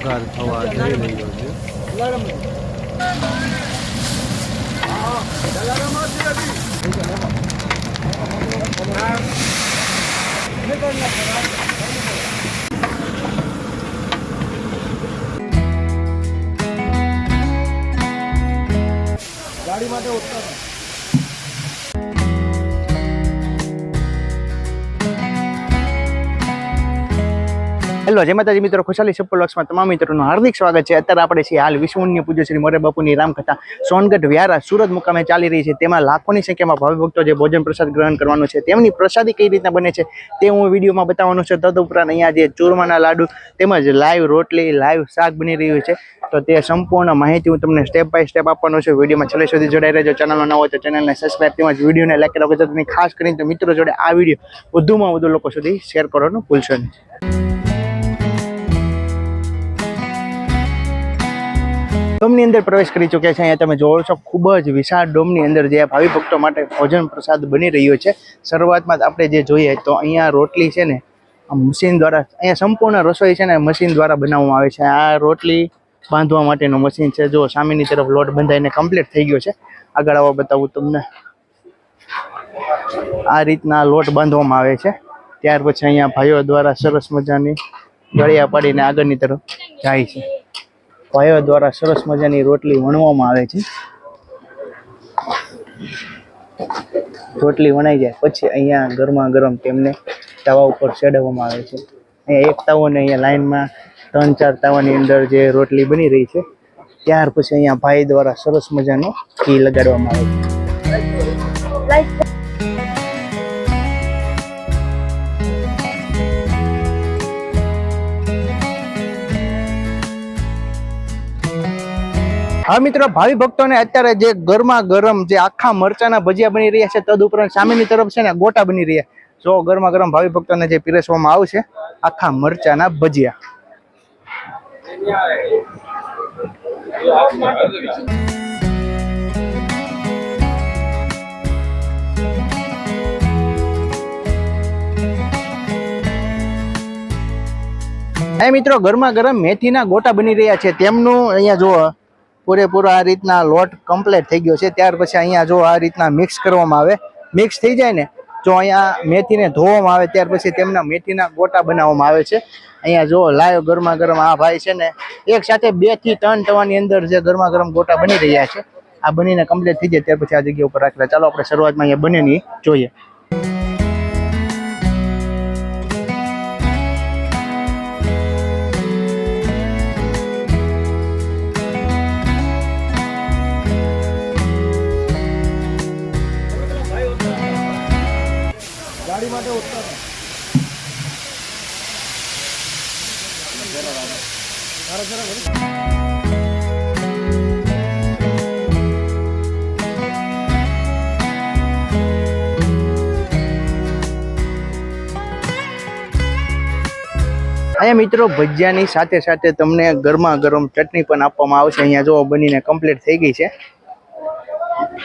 વઘાર થવા જઈ રહ્યો છે. ગાડી માટે ઉતરો હેલો જય માતાજી મિત્રો, ખુશાલી સપ્પલ તમામ મિત્રોનું હાર્દિક સ્વાગત છે. અત્યારે આપણે છીએ હાલ વિશ્વન્ય પૂજ્ય શ્રી મોરે બાપુની રામકથા. સોનગઢ વ્યારા સુરત મુકામે ચાલી રહી છે. તેમાં લાખોની સંખ્યામાં ભાવિ ભક્તો જે ભોજન પ્રસાદ ગ્રહણ કરવાનું છે, તેમની પ્રસાદી કઈ રીતના બને છે તે હું વિડીયોમાં બતાવવાનું છે. તદઉપરાંત અહીંયા જે ચૂરમાના લાડુ તેમજ લાઈવ રોટલી, લાઈવ શાક બની રહ્યું છે. તો તે સંપૂર્ણ માહિતી હું તમને સ્ટેપ બાય સ્ટેપ આપવાનો છું. વિડીયોમાં છેલ્લે સુધી જોડાઈ રહેજો. ચેનલમાં ન હોય તો ચેનલને સબસ્ક્રાઈબ તેમજ વિડીયોને લાઈક કરવા ગુજરાતની ખાસ કરીને મિત્રો જોડે આ વીડિયો વધુમાં વધુ લોકો સુધી શેર કરવાનું ભૂલશો નહીં. ડોમની અંદર પ્રવેશ કરી ચૂક્યા છે. અહીંયા તમે જોવો છો, ખૂબ જ વિશાળ ડોમની અંદર જે ભાવિ ભક્તો માટે ભોજન પ્રસાદ બની રહ્યો છે. શરૂઆતમાં આપણે જે જોઈએ તો અહીંયા રોટલી છે ને મશીન દ્વારા, અહીંયા સંપૂર્ણ રસોઈ છે ને, મશીન દ્વારા બનાવવામાં આવે છે. આ રોટલી બાંધવા માટેનું મશીન છે. જો સામેની તરફ લોટ બંધાઈને કમ્પ્લીટ થઈ ગયો છે. આગળ આવો બતાવું તમને. આ રીતના લોટ બાંધવામાં આવે છે. ત્યાર પછી અહીંયા ભાઈઓ દ્વારા સરસ મજાની ગળિયા પાડીને આગળની તરફ જાય છે. ભાઈઓ દ્વારા સરસ મજાની રોટલી વણવામાં આવે છે. રોટલી વણાઈ જાય પછી અહીંયા ગરમા ગરમ તેમને તવા ઉપર ચડાવવામાં આવે છે. અહીંયા એક તાવોને અહીંયા લાઇનમાં ત્રણ ચાર તાવાની અંદર જે રોટલી બની રહી છે, ત્યાર પછી અહીંયા ભાઈ દ્વારા સરસ મજાનો ઘી લગાડવામાં આવે છે. હા મિત્રો, ભાવિ ભક્તોને અત્યારે જે ગરમા ગરમ જે આખા મરચાના ભજીયા બની રહ્યા છે, તદ ઉપરાંત સામેની તરફ છે ને ગોટા બની રહ્યા. જો ગરમા ગરમ ભાવિ ભક્તોને જે પીરસવામાં આવશે, આખા મરચાના ભજીયા. એ મિત્રો ગરમા ગરમ મેથીના ગોટા બની રહ્યા છે. તેમનું અહીંયા જો પૂરેપૂરો આ રીતના લોટ કમ્પ્લીટ થઈ ગયો છે. ત્યાર પછી અહીંયા જો આ રીતના મિક્સ કરવામાં આવે મિક્સ થઈ જાય ને, જો અહીંયા મેથીને ધોવામાં આવે, ત્યાર પછી તેમના મેથીના ગોટા બનાવવામાં આવે છે. અહીંયા જો લાયો ગરમા ગરમ આ ભાઈ છે ને, એક સાથે બેથી ત્રણ તવાની અંદર જે ગરમા ગરમ ગોટા બની રહ્યા છે, આ બનીને કમ્પ્લીટ થઈ જાય, ત્યાર પછી આ જગ્યા ઉપર રાખેલા. ચાલો, આપણે શરૂઆતમાં અહીંયા બનેની જોઈએ. અહીંયા મિત્રો ભજીયાની સાથે સાથે તમને ગરમા ગરમ ચટણી પણ આપવામાં આવશે. અહીંયા જોવા બનીને કમ્પ્લીટ થઈ ગઈ છે.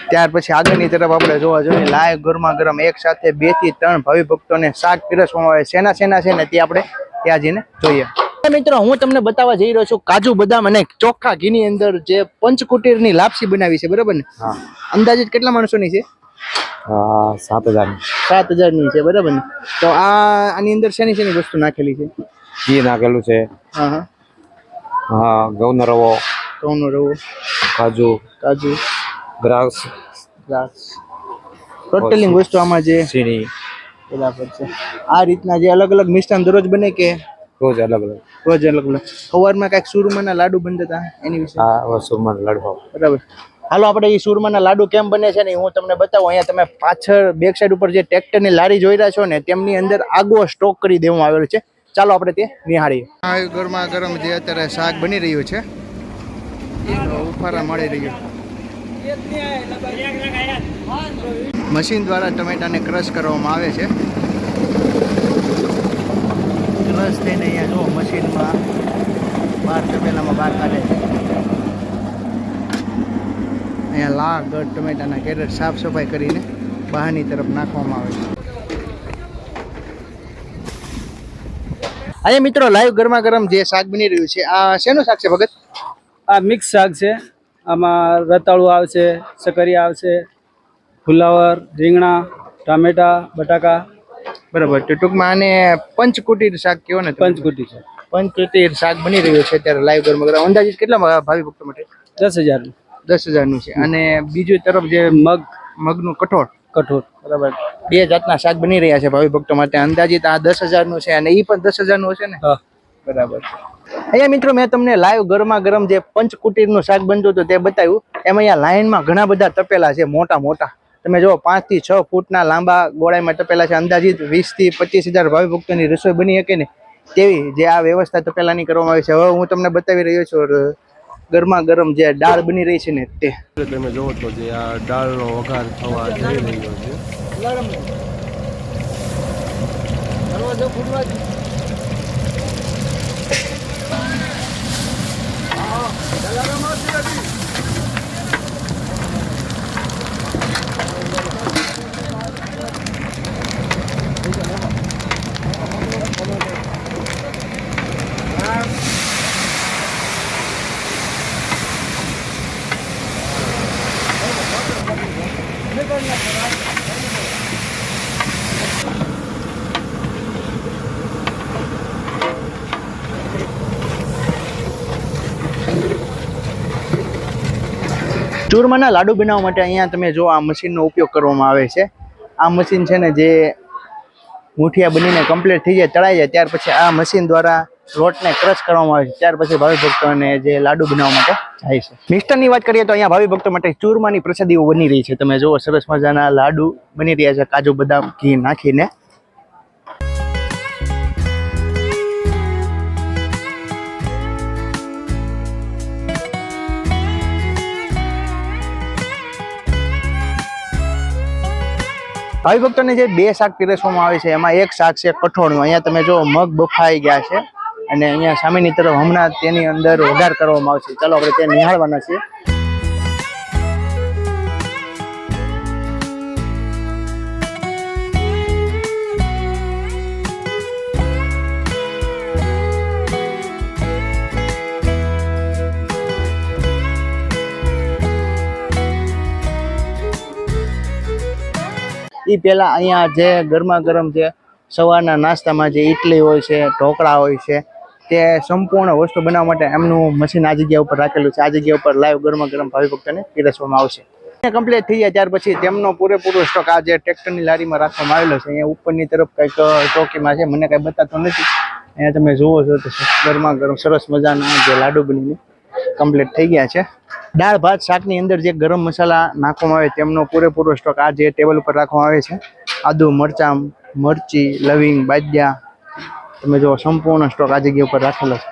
ત્યાર પછી આગળની તરફ આપણે જોવા જોઈએ લાય ગરમા ગરમ એક સાથે બેથી ત્રણ ભાવિ ભક્તોને શાક પીરસવામાં આવે. સેના સેના છે ને તે આપણે ત્યાં જઈને જોઈએ. મિત્રો હું તમને બતાવવા જઈ રહ્યો છું કાજુ બદામ અને ચોખ્ખા ઘીની અંદર જે પંચકુટીરની લાપસી બનાવી છે બરાબર ને? અંદાજિત કેટલા માણસોની છે? સાત હજાર સાત હજારની છે બરાબર ને? તો આ આની અંદર શેની શેની વસ્તુ નાખેલી છે? ઘી નાખેલું છે. હા હા હા ઘઉંનો રવો ઘઉંનો રવો કાજુ કાજુ દ્રાક્ષ દ્રાક્ષ. ટોટલી વસ્તુ આમાં જે સીણી પર છે. આ રીતના જે અલગ અલગ મિષ્ટાન દરરોજ બને કે? રોજ અલગ અલગ. રોજ અલગ અલગ. સવારમાં કાંઈક સુરમાના લાડુ બનતા હતા એની વિશે? હા વસ્તુમાં લાડુ બરાબર. હાલો આપણે એ સુરમાના લાડુ કેમ બને છે ને હું તમને બતાવું. અહીંયા તમે પાછળ બેક સાઈડ ઉપર જે ટ્રેક્ટરની લારી જોઈ રહ્યા છો ને તેમની અંદર આગો સ્ટોક કરી દેવામાં આવેલો છે. ચાલો આપણે તે નિહાળીએ. આ ગરમા ગરમ જે અત્યારે શાક બની રહ્યું છે એનો ઉફારા મળી રહ્યો. મશીન દ્વારા ટમેટાને ક્રશ કરવામાં આવે છે. ક્રશ થઈને અહીંયા જો મશીનમાં બહાર તપેલામાં બહાર કાઢે છે. અહીંયા લાગડ ટમેટાના કેરેટ સાફ સફાઈ કરીને બહારની તરફ નાખવામાં આવે છે. અહીંયા મિત્રો લાઈવ ગરમા ગરમ જે શાક બની રહ્યું છે આ શેનું શાક છે ભગત? આ મિક્સ શાક છે. આમાં રતાળું આવશે સકરિયા આવશે ફુલાવર રીંગણા ટામેટા બટાકા. બરાબર તો ટૂંકમાં આને પંચકુટીર શાક કહેવો ને? પંચકુટી છે પંચકુટીર શાક બની રહ્યું છે અત્યારે લાઈવ ગરમા ગરમ અંદાજિત કેટલા ભાવિ ભક્તો માટે? દસ હજાર દસ હજારનું છે. અને બીજી તરફ જે મગ. મગનું કઠોળ. કઠોળ બરાબર. બે જાતના શાક બની રહ્યા છે ભાવિ ભક્તો માટે. અંદાજિત આ દસ હજારનું છે અને એ પણ દસ હજારનું હશે ને? બરાબર. અહીંયા મિત્રો મેં તમને લાઈવ ગરમા ગરમ જે પંચકુટીરનું શાક બનતું હતું તે બતાવ્યું. એમાં અહીંયા લાઈનમાં ઘણા બધા તપેલા છે મોટા મોટા. તમે જો પાંચથી છ ફૂટના લાંબા ગોળાઈમાં તપેલા છે. અંદાજિત વીસથી પચીસ હજાર ભાવિ ભક્તોની રસોઈ બની શકે ને તેવી જે આ વ્યવસ્થા તપેલાની કરવામાં આવી છે. હવે હું તમને બતાવી રહ્યો છું ગરમા ગરમ જે દાળ બની રહી છે ને તે. તમે જોવો તો જે આ દાળનો વઘાર થવા જઈ રહ્યો છે. ચૂરમાના લાડુ બનાવવા માટે અહીંયા તમે જો આ મશીનનો ઉપયોગ કરવામાં આવે છે. આ મશીન છે ને જે મુઠિયા બનીને કમ્પ્લીટ થઈ જાય, તળાઈ જાય, ત્યાર પછી આ મશીન દ્વારા લોટને ક્રશ કરવામાં આવે છે. ત્યાર પછી ભાવિ ભક્તોને જે લાડુ બનાવવા માટે જાય છે. મિષ્ટાનની વાત કરીએ તો અહીંયા ભાવિ ભક્તો માટે ચૂરમાની પ્રસાદીઓ બની રહી છે. તમે જુઓ, સરસ મજાના લાડુ બની રહ્યા છે. કાજુ, બદામ, ઘી નાખીને. ભાવિ ભક્તોને જે બે શાક પીરસવામાં આવે છે, એમાં એક શાક છે કઠોળનું. અહીંયા તમે જો મગ બફાઈ ગયા છે. અને અહીંયા સામેની તરફ હમણાં તેની અંદર વઘાર કરવામાં આવશે. ચાલો આપણે તે નિહાળવાના છીએ. એ પહેલાં અહીંયા જે ગરમા ગરમ છે સવારના નાસ્તામાં જે ઇડલી હોય છે, ઢોકળા હોય છે તે સંપૂર્ણ વસ્તુ બનાવવા માટે એમનું મશીન આ જગ્યા ઉપર રાખેલું છે. આ જગ્યા ઉપર લાઈવ ગરમા ગરમ ભાવિ ભક્તને પીરસવામાં આવશે. કમ્પ્લીટ થઈ ગયા ત્યાર પછી તેમનો પૂરેપૂરો સ્ટોક આ જે ટ્રેક્ટરની લારીમાં રાખવામાં આવેલો છે, અહીંયા ઉપરની તરફ કંઈક ચોકીમાં છે. મને કાંઈ બતાતો નથી. અહીંયા તમે જુઓ છો તો ગરમા ગરમ સરસ મજાના જે લાડુ બનીને કમ્પ્લીટ થઈ ગયા છે. દાળ, ભાત, શાકની અંદર જે ગરમ મસાલા નાખવામાં આવે તેમનો પૂરેપૂરો સ્ટોક આ જે ટેબલ ઉપર રાખવામાં આવે છે. આદુ, મરચાં, મરચી, લવિંગ, બાજ્યા તમે જો સંપૂર્ણ સ્ટોક આ જગ્યા ઉપર રાખેલો છે.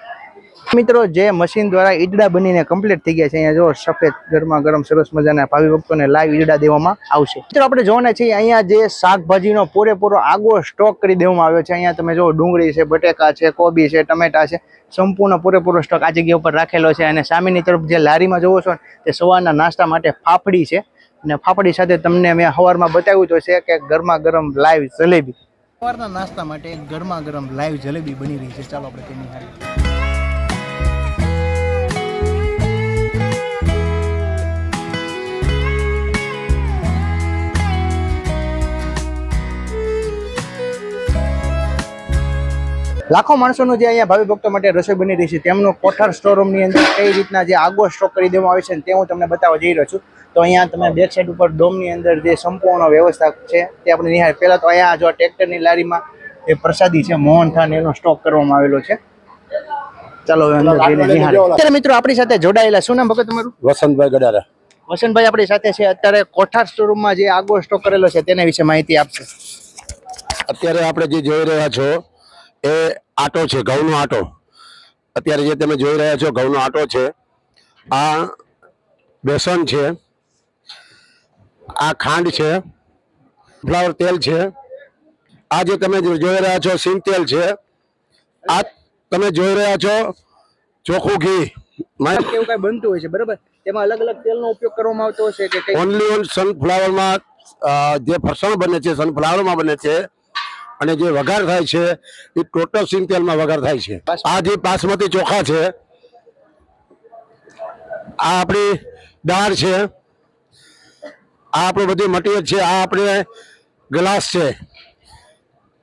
મિત્રો, જે મશીન દ્વારા ઈડડા બનીને કમ્પ્લીટ થઈ ગયા છે, અહીંયા જો સફેદ, ગરમા ગરમ, સરસ મજાના ભાવિ ભક્તોને લાઈવ ઈડડા દેવામાં આવશે. મિત્રો, આપણે જોવાના છીએ, અહીંયા જે શાકભાજીનો પૂરેપૂરો આગો સ્ટોક કરી દેવામાં આવ્યો છે. અહીંયા તમે જો ડુંગળી છે, બટેકા છે, કોબી છે, ટમેટા છે, સંપૂર્ણ પૂરેપૂરો સ્ટોક આ જગ્યા ઉપર રાખેલો છે. અને સામેની તરફ જે લારીમાં જોવો છો તે સવારના નાસ્તા માટે ફાફડી છે. અને ફાફડી સાથે તમને મેં સવારમાં બતાવ્યું તો છે કે ગરમા ગરમ લાઈવ જલેબી. સવારના નાસ્તા માટે ગરમા ગરમ લાઈવ જલેબી બની રહી છે. ચાલો આપણે તેની લાખો માણસોનું જે અહીંયા ભાવિ ભક્તો માટે રસોઈ બની રહી છે, તેમનો કોઠાર સ્ટોર રૂમની અંદર કઈ રીતના જે આગો સ્ટોક કરી દેવામાં આવે છે તે હું તમને બતાવવા જઈ રહ્યો છું. તો અહીંયા તમે બેક સાઈડ ઉપર ડોમની અંદર જે સંપૂર્ણ વ્યવસ્થા છે તે આપણે નિહાળ. પહેલાં તો અહીંયા જો ટ્રેક્ટરની લારીમાં એ પ્રસાદી છે મોહનથાન એનો સ્ટોક કરવામાં આવેલો છે. ચાલો. અત્યારે મિત્રો આપણી સાથે જોડાયેલા શું નામ ભગત તમારું? વસંતભાઈ ગડારા. વસંતભાઈ આપણી સાથે છે. અત્યારે કોઠાર સ્ટોરૂમમાં જે આગો સ્ટોક કરેલો છે તેના વિશે માહિતી આપશે. અત્યારે આપણે જે જોઈ રહ્યા છો એ આટો છે ઘઉંનો આટો. અત્યારે જે તમે જોઈ રહ્યા છો ઘઉંનો આટો છે. આ બેસન છે આ ખાંડ છે ફ્લાવર તેલ છે. આ જે તમે જોઈ રહ્યા છો સિંગ તેલ છે. આ તમે જોઈ રહ્યા છો ચોખ્ખું ઘી. કેવું કઈ બનતું હોય છે બરાબર? તેમાં અલગ અલગ તેલનો ઉપયોગ કરવામાં આવતો હશે કે ઓનલી ઓન સનફ્લાવરમાં જે ફરસાણ બને છે સનફ્લાવરમાં બને છે અને જે વઘાર થાય છે એ ટોટલ સિંગ તેલમાં વઘાર થાય છે. આ જે બાસમતી ચોખા છે આ આપણી દાળ છે. આ આપણું બધી મટીરિયલ છે, આ આપણે ગ્લાસ છે.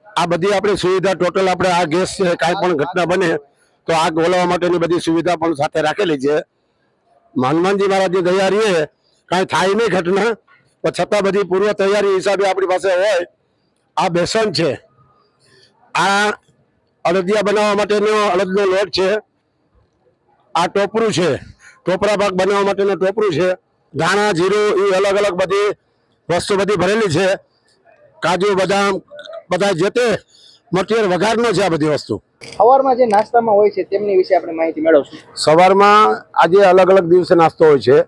આ બધી આપણી સુવિધા ટોટલ આપણે આ ગેસ છે, કાંઈ પણ ઘટના બને તો આગ ઓલવવા માટેની બધી સુવિધા પણ સાથે રાખેલી છે. હનુમાનજી મહારાજની તૈયારી એ કાંઈ થાય નહીં ઘટના, પણ છતાં બધી પૂર્વ તૈયારી હિસાબે આપણી પાસે હોય, આ બેસન છે. આ અડદિયા બનાવવા માટેનો અડદનો લોટ છે. આ ટોપરું છે. ટોપરા ભાગ બનાવવા માટેનું ટોપરું છે. ધાણા જીરું એ અલગ અલગ બધી વસ્તુ બધી ભરેલી છે. કાજુ બદામ બધા જે તે મટીરિયલ વઘારનો છે આ બધી વસ્તુ. સવારમાં જે નાસ્તામાં હોય છે તેમની વિશે આપણે માહિતી મેળવશું. સવારમાં આજે અલગ અલગ દિવસે નાસ્તો હોય છે.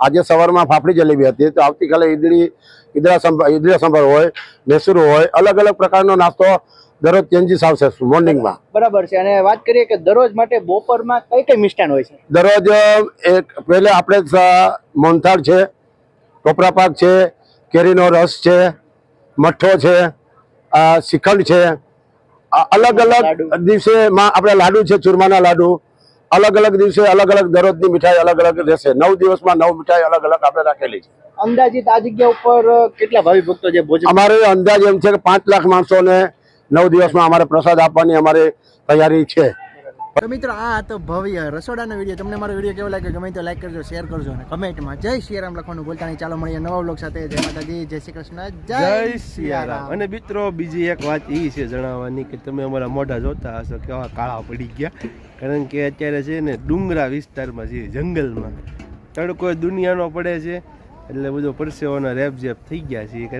આજે સવારમાં ફાફડી જલેબી હતી તો આવતીકાલે ઈદડી ઈદડા સંભાર ઈદડા સંભાર હોય મેસૂર હોય અલગ અલગ પ્રકારનો નાસ્તો દરરોજ ચેન્જીસ આવશે મોર્નિંગમાં. બરાબર છે. અને વાત કરીએ કે દરરોજ માટે બપોરમાં કઈ કઈ મિષ્ટાન હોય છે? દરરોજ એક પહેલે આપણે મોનથાળ છે ટોપરા પાક છે કેરીનો રસ છે મઠ્ઠો છે શ્રીખંડ છે. અલગ. અલગ દિવસે માં આપણે લાડુ છે ચૂરમાના લાડુ. અલગ અલગ દિવસે અલગ અલગ દરરોજની મીઠાઈ અલગ અલગ રહેશે. નવ દિવસમાં નવ મીઠાઈ અલગ અલગ આપણે રાખેલી છે. અંદાજિત આ જગ્યા ઉપર કેટલા ભાવિ ભક્તો જે ભોજન અમારે અંદાજ એમ છે કે પાંચ લાખ માણસોને નવ દિવસમાં અમારે પ્રસાદ આપવાની અમારે તૈયારી છે. તો મિત્રો આ હતો ભવ્ય રસોડાનો વીડિયો તમને મારો વીડિયો કેવો લાગ્યો? ગમે તો લાઈક કરજો શેર કરજો અને કમેન્ટમાં જય શ્રી લખવાનું ભૂલતા નહીં. ચાલો મળીએ નવા બ્લોગ સાથે. જય માતાજી જય શ્રી કૃષ્ણ જય સિયારામ અને મિત્રો બીજી એક વાત એ છે જણાવવાની કે તમે અમારા મોઢા જોતા હશો કેવા કાળા પડી ગયા. કારણ કે અત્યારે છે ને ડુંગરા વિસ્તારમાં છે જંગલમાં. તડકો દુનિયાનો પડે છે એટલે બધો પરસેવાના રેપઝેપ થઈ ગયા છે.